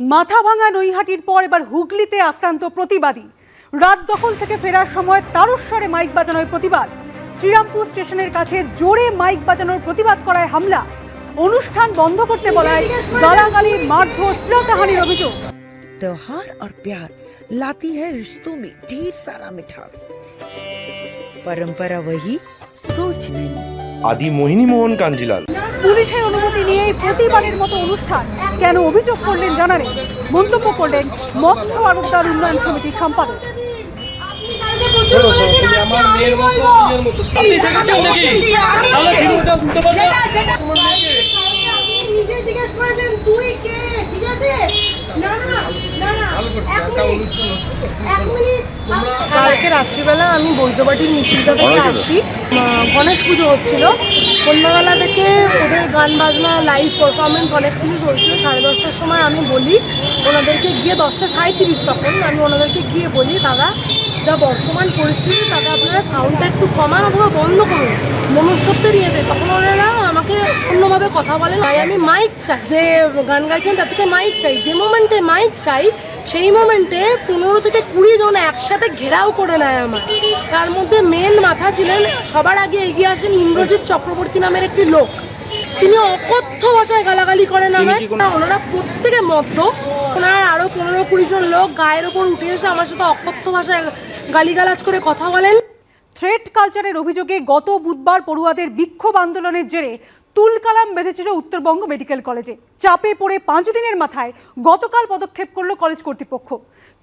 মাথা ভাঙা নৈহাটির পর এবার হুগলিতে আক্রান্ত প্রতিবাদী রাত দখল থেকে ফেরার সময় তারস্বরে মাইক বাজানোর প্রতিবাদ শ্রীরামপুর স্টেশনের কাছে জোরে মাইক বাজানোর প্রতিবাদ করায় হামলা অনুষ্ঠান বন্ধ করতে বলায় গালাগালি মারধর শ্লীলতাহানির অভিযোগ त्योहार और प्यार लाती है रिश्तों में ढेर सारा मिठास परंपरा वही सोच नहीं আদি মোহিনী মোহন কাঞ্জিলাল পুলিশের অনুমতি নিয়ে এই প্রতিবারের মতো অনুষ্ঠান। কেন অভিযোগ করলেন জানালেন মন্তব্য করলেন মৎস্য আরোগ্যার উন্নয়ন সমিতির সম্পাদক। আমার মেয়ের মতো মতো আপনি দেখেছেন নাকি? তাহলে ঠিক শুনতে পারবেন নিজে জিজ্ঞেস করেছেন তুই কে? ঠিক আছে? কালকে রাত্রিবেলা আমি বৈদ্যবাটির মিছিলটা থেকে আসি। গণেশ পুজো হচ্ছিল। সন্ধ্যাবেলা থেকে ওদের গান বাজনা লাইভ পারফরমেন্স অনেক কিছু চলছিল। সাড়ে দশটার সময় আমি বলি ওনাদেরকে গিয়ে দশটা সাঁত্রিশ তখন আমি ওনাদেরকে গিয়ে বলি দাদা যা বর্তমান পরিস্থিতি তাতে আপনারা সাউন্ডটা একটু কমান অথবা বন্ধ করুন। মনুষ্যত্ব নিয়ে ইয়েতে তখন ওনারা আমাকে অন্যভাবে কথা বলেন তাই আমি মাইক চাই। যে গান গাইছেন তার থেকে মাইক চাই। যে মোমেন্টে মাইক চাই সেই মোমেন্টে পনেরো থেকে কুড়ি জন একসাথে ঘেরাও করে নেয় আমার তার মধ্যে মেন মাথা ছিলেন সবার আগে এগিয়ে আসেন ইন্দ্রজিৎ চক্রবর্তী নামের একটি লোক। তিনি অকথ্য ভাষায় গালাগালি করেন আমায়। ওনারা প্রত্যেকে মদ্য ওনারা আরও পনেরো কুড়ি জন লোক গায়ের ওপর উঠে এসে আমার সাথে অকথ্য ভাষায় গালিগালাজ করে কথা বলেন। থ্রেড কালচারের অভিযোগে গত বুধবার পড়ুয়াদের বিক্ষোভ আন্দোলনের জেরে তুলকালাম বেঁধেছিল উত্তরবঙ্গ মেডিকেল কলেজে। চাপে পড়ে পাঁচ দিনের মাথায় গতকাল পদক্ষেপ করল কলেজ কর্তৃপক্ষ।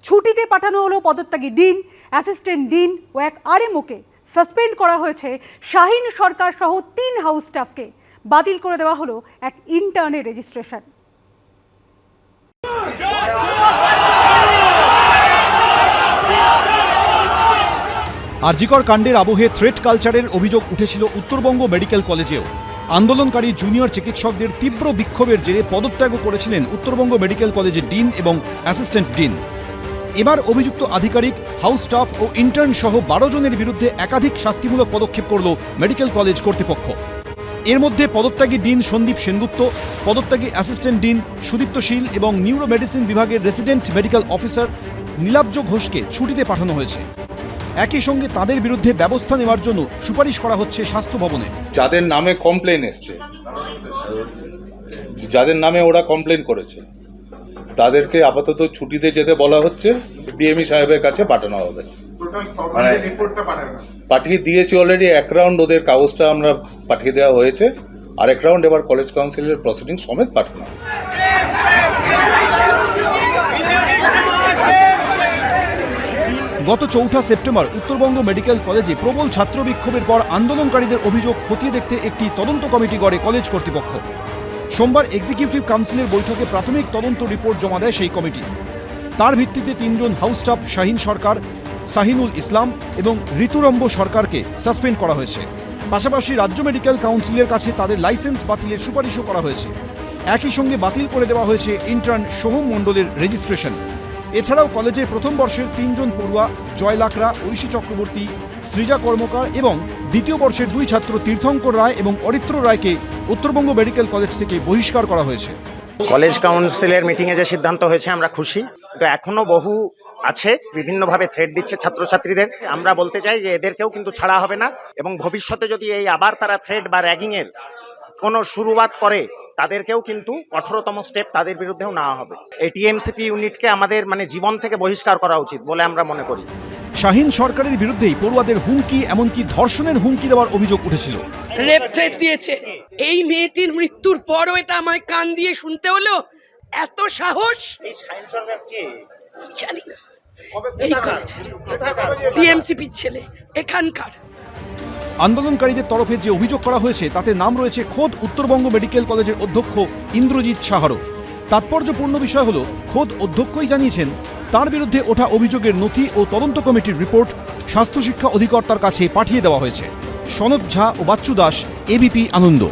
ছুটিতে পাঠানো হলো পদত্যাগী ডিন, অ্যাসিস্ট্যান্ট ডিন ও এক আরএমওকে। সাসপেন্ড করা হয়েছে শাহিন সরকার সহ তিন হাউস স্টাফকে। বাতিল করে দেওয়া হলো এক ইন্টার্নের রেজিস্ট্রেশন। আরজিকর কাণ্ডের আবহে থ্রেট কালচারের অভিযোগ উঠেছিল উত্তরবঙ্গ মেডিকেল কলেজেও। আন্দোলনকারী জুনিয়র চিকিৎসকদের তীব্র বিক্ষোভের জেরে পদত্যাগও করেছিলেন উত্তরবঙ্গ মেডিকেল কলেজের ডিন এবং অ্যাসিস্ট্যান্ট ডিন। এবার অভিযুক্ত আধিকারিক, হাউস স্টাফ ও ইন্টার্ন সহ বারো জনের বিরুদ্ধে একাধিক শাস্তিমূলক পদক্ষেপ করল মেডিকেল কলেজ কর্তৃপক্ষ। এর মধ্যে পদত্যাগী ডিন সন্দীপ সেনগুপ্ত, পদত্যাগী অ্যাসিস্ট্যান্ট ডিন সুদীপ্ত শীল এবং নিউরো মেডিসিন বিভাগের রেসিডেন্ট মেডিকেল অফিসার নীলাব্জ ঘোষকে ছুটিতে পাঠানো হয়েছে। একই সঙ্গে তাদের বিরুদ্ধে ব্যবস্থা নেওয়ার জন্য সুপারিশ করা হচ্ছে স্বাস্থ্য ভবনে। যাদের নামে কমপ্লেন এসছে, যাদের নামে ওরা কমপ্লেন করেছে, তাদেরকে আপাতত ছুটিতে যেতে বলা হচ্ছে ডিএমই সাহেবের কাছে পাঠানো হবে। মানে পাঠিয়ে দিয়েছি অলরেডি এক রাউন্ড ওদের কাগজটা আমরা পাঠিয়ে দেওয়া হয়েছে আর এক রাউন্ড এবার কলেজ কাউন্সিলের প্রসিডিং সমেত পাঠানো গত চৌঠা সেপ্টেম্বর উত্তরবঙ্গ মেডিকেল কলেজে প্রবল ছাত্র বিক্ষোভের পর আন্দোলনকারীদের অভিযোগ খতিয়ে দেখতে একটি তদন্ত কমিটি গড়ে কলেজ কর্তৃপক্ষ। সোমবার এক্সিকিউটিভ কাউন্সিলের বৈঠকে প্রাথমিক তদন্ত রিপোর্ট জমা দেয় সেই কমিটি। তার ভিত্তিতে তিনজন হাউস স্টাফ শাহিন সরকার, শাহিনুল ইসলাম এবং ঋতুরম্ব সরকারকে সাসপেন্ড করা হয়েছে। পাশাপাশি রাজ্য মেডিকেল কাউন্সিলের কাছে তাদের লাইসেন্স বাতিলের সুপারিশও করা হয়েছে। একই সঙ্গে বাতিল করে দেওয়া হয়েছে ইন্টার্ন সোহম মণ্ডলের রেজিস্ট্রেশন এছাড়াও কলেজের প্রথম বর্ষের তিনজন পড়ুয়া জয় লাকড়া ঐশী চক্রবর্তী, সৃজা কর্মকার এবং দ্বিতীয় বর্ষের দুই ছাত্র তীর্থঙ্কর রায় এবং অরিত্র রায়কে উত্তরবঙ্গ মেডিকেল কলেজ থেকে বহিষ্কার করা হয়েছে। কলেজ কাউন্সিলের মিটিংয়ে যে সিদ্ধান্ত হয়েছে, আমরা খুশি। তো এখনও বহু আছে, বিভিন্নভাবে থ্রেড দিচ্ছে ছাত্রছাত্রীদের। আমরা বলতে চাই যে এদেরকেও কিন্তু ছাড়া হবে না এবং ভবিষ্যতে যদি এই আবার তারা থ্রেড বা র্যাগিংয়ের কোনো শুরুয়াত করে তাদেরকেও কিন্তু কঠোরতম স্টেপ তাদের বিরুদ্ধেও নেওয়া হবে। এই টিএমসিপি ইউনিটকে আমাদের মানে জীবন থেকে বহিষ্কার করা উচিত বলে আমরা মনে করি। শাহিন সরকারের বিরুদ্ধেই পড়ুয়াদের হুমকি এমনকি ধর্ষণের হুমকি দেওয়ার অভিযোগ উঠেছিল। রেপ থ্রেট দিয়েছে। এই মেয়েটির মৃত্যুর পরও এটা আমায় কান দিয়ে শুনতে হলো। এত সাহস? জানি না। এই কলেজের টিএমসিপির ছেলে। এখানকার। আন্দোলনকারীদের তরফে যে অভিযোগ করা হয়েছে, তাতে নাম রয়েছে খোদ উত্তরবঙ্গ মেডিকেল কলেজের অধ্যক্ষ ইন্দ্রজিৎ সাহারও তাৎপর্যপূর্ণ বিষয় হল, খোদ অধ্যক্ষই জানিয়েছেন, তার বিরুদ্ধে ওঠা অভিযোগের নথি ও তদন্ত কমিটির রিপোর্ট স্বাস্থ্য শিক্ষা অধিকর্তার কাছে পাঠিয়ে দেওয়া হয়েছে। সনদ ঝা ও বাচ্চু দাস, এবিপি আনন্দ।